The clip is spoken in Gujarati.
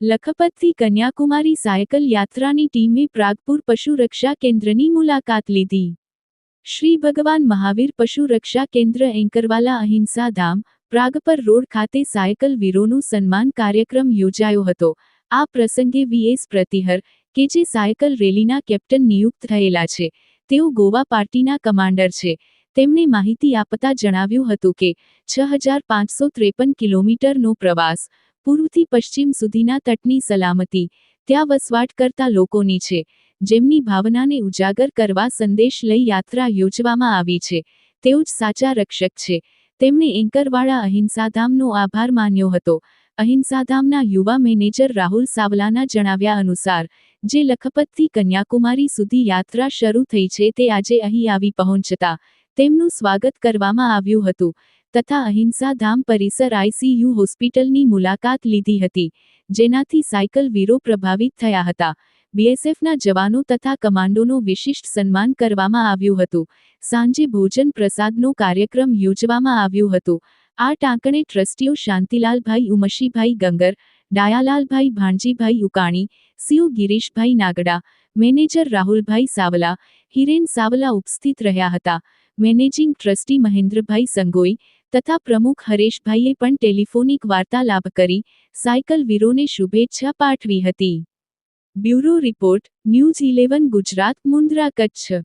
લખપતથી કન્યાકુમારી સાયકલ યાત્રાની ટીમે પ્રાગપુર પશુ રક્ષા કેન્દ્રની મુલાકાત લીધી. શ્રી ભગવાન મહાવીર પશુ રક્ષા કેન્દ્ર એન્કરવાલા અહિંસા ધામ પ્રાગપર રોડ ખાતે સાયકલ વીરોનું સન્માન કાર્યક્રમ યોજાયો હતો. આ પ્રસંગે વીએસ પ્રતિહર, કે જે સાયકલ રેલીના કેપ્ટન નિયુક્ત થયેલા છે તેઓ ગોવા પાર્ટીના કમાન્ડર છે. તેમણે માહિતી આપતા જણાવ્યું હતું કે, છ હજાર પાંચસો ત્રેપન કિલોમીટરનો પ્રવાસ, પૂર્વથી પશ્ચિમ સુધીના તટની સલામતી, ત્યાં વસવાટ કરતા લોકોની છે, જેમની ભાવનાને ઉજાગર કરવા સંદેશ લઈ યાત્રા યોજવામાં આવી છે. તેઓ જ સાચા રક્ષક છે. તેમણે એન્કરવાળા અહિંસાધામનો આભાર માન્યો હતો. અહિંસાધામના યુવા મેનેજર રાહુલ સાવલાના જણાવ્યા અનુસાર, જે લખપતથી કન્યાકુમારી સુધી યાત્રા શરૂ થઈ છે તે આજે અહીં આવી પહોંચતા, તેમનું સ્વાગત કરવામાં આવ્યું હતું, તથા અહિંસાધામ પરિસર આઈસીયુ હોસ્પિટલની મુલાકાત લીધી હતી, જેનાથી સાયકલ વીરો પ્રભાવિત થયા હતા. બીએસએફના જવાનો તથા કમાન્ડોનો વિશિષ્ટ સન્માન કરવામાં આવ્યું હતું. સાંજે ભોજન પ્રસાદનો કાર્યક્રમ યોજવામાં આવ્યું હતું. આ ટાંકણે ટ્રસ્ટીઓ શાંતિલાલભાઈ ઉમશીભાઈ ગંગર, ડાયાલાલભાઈ ભાણજીભાઈ ઉકાણી સીઓ ગિરીશભાઈ નાગડા, મેનેજર રાહુલભાઈ સાવલા, હિરેન સાવલા ઉપસ્થિત રહ્યા હતા. મેનેજિંગ ટ્રસ્ટી મહેન્દ્રભાઈ સંગોઈ તથા પ્રમુખ હરેશભાઈએ પણ ટેલિફોનિક વાર્તાલાપ કરી સાયકલ વીરોને શુભેચ્છા પાઠવી હતી. Bureau report, news eleven Gujarat, Mundra, Kutch.